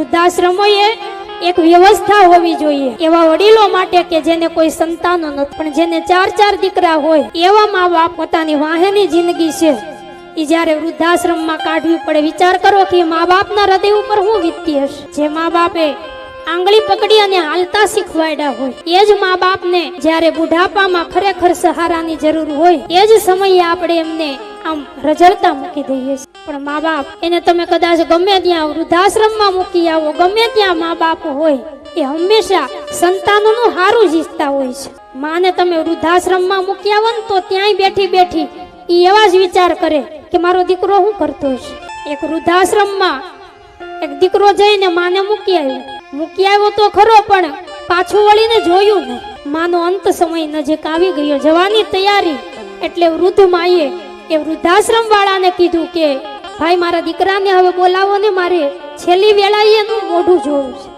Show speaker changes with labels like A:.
A: વૃદ્ધાશ્રમોએ એક વ્યવસ્થા હોવી જોઈએ. એવા વડીલો માટે કે જેને કોઈ સંતાનો નથી પણ જેને ચાર ચાર દીકરા હોય, એવા મા બાપ પોતાની વાહેની જિંદગી છે. એ જ્યારે વૃદ્ધાશ્રમમાં કાઢવી પડે, વિચાર કરો કે મા બાપના હૃદય ઉપર શું વીતતી હશે? જે મા બાપે આંગળી પકડી અને હાલતા શીખવાડ્યા હોય, એ જ મા બાપને જ્યારે બુઢાપામાં ખરેખર સહારાની જરૂર હોય, એ જ સમયે આપણે એમને આમ રજળતા મૂકી દઈએ છીએ પણ મા બાપ, એને તમે કદાચ ગમે ત્યાં વૃદ્ધાશ્રમમાં મૂકી આવો, ગમે ત્યાં મા બાપ હોય, એ હંમેશા સંતાનોનું હારું જ ઈચ્છતા હોય છે. માને તમે વૃદ્ધાશ્રમમાં મૂકી આવો ને તો ત્યાંય બેઠી બેઠી એ એવા જ વિચાર કરે કે મારો દીકરો શું કરતો છે એક વૃદ્ધાશ્રમમાં એક દીકરો જઈને માને મૂકી આવ્યો. મૂકી આવ્યો તો ખરો પણ પાછું વળીને જોયું નહીં. માનો અંત સમય નજીક આવી ગયો. જવાની તૈયારી એટલે વૃદ્ધ માએ એ વૃદ્ધાશ્રમ વાળાને કીધું કે, ભાઈ, મારા દીકરાને હવે બોલાવો ને મારે. છેલ્લી વેળાએ એનું મોઢું જોવું છે.